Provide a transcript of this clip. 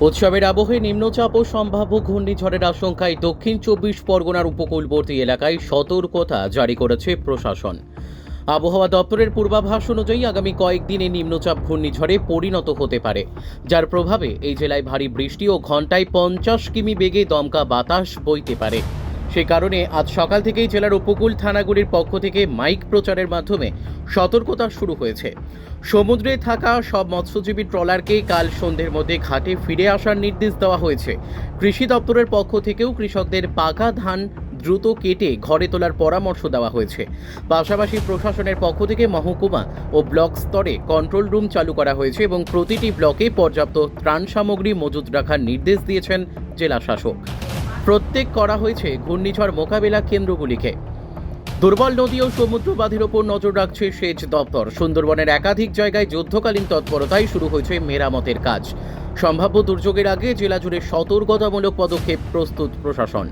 উৎসবের আবহে নিম্নচাপ ও সম্ভাব্য ঘূর্ণিঝড়ের আশঙ্কায় দক্ষিণ চব্বিশ পরগনার উপকূলবর্তী এলাকায় সতর্কতা জারি করেছে প্রশাসন। আবহাওয়া দপ্তরের পূর্বাভাস অনুযায়ী আগামী কয়েকদিনে নিম্নচাপ ঘূর্ণিঝড়ে পরিণত হতে পারে, যার প্রভাবে এই জেলায় ভারী বৃষ্টি ও ঘণ্টায় পঞ্চাশ কিমি বেগে দমকা বাতাস বইতে পারে। সে কারণে আজ সকাল থেকেই জেলার উপকূল থানাগুলির পক্ষ থেকে মাইক প্রচারের মাধ্যমে সতর্কতা শুরু হয়েছে। সমুদ্রে থাকা সব মৎস্যজীবী ট্রলারকে কাল সন্ধ্যের মধ্যে ঘাটে ফিরে আসার নির্দেশ দেওয়া হয়েছে। কৃষি দপ্তরের পক্ষ থেকেও কৃষকদের পাকা ধান দ্রুত কেটে ঘরে তোলার পরামর্শ দেওয়া হয়েছে। পাশাপাশি প্রশাসনের পক্ষ থেকে মহকুমা ও ব্লক স্তরে কন্ট্রোল রুম চালু করা হয়েছে এবং প্রতিটি ব্লকে পর্যাপ্ত ত্রাণ সামগ্রী মজুত রাখার নির্দেশ দিয়েছেন জেলা শাসক। প্রত্যেক করা হয়েছে ঘূর্ণিঝড় মোকাবেলা কেন্দ্রগুলিকে। দুর্বল নদী ও সমুদ্র বাঁধের ওপর নজর রাখছে সেচ দপ্তর। সুন্দরবনের একাধিক জায়গায় যুদ্ধকালীন তৎপরতায় শুরু হয়েছে মেরামতের কাজ। সম্ভাব্য দুর্যোগের আগে জেলা জুড়ে সতর্কতামূলক পদক্ষেপ প্রস্তুত প্রশাসন।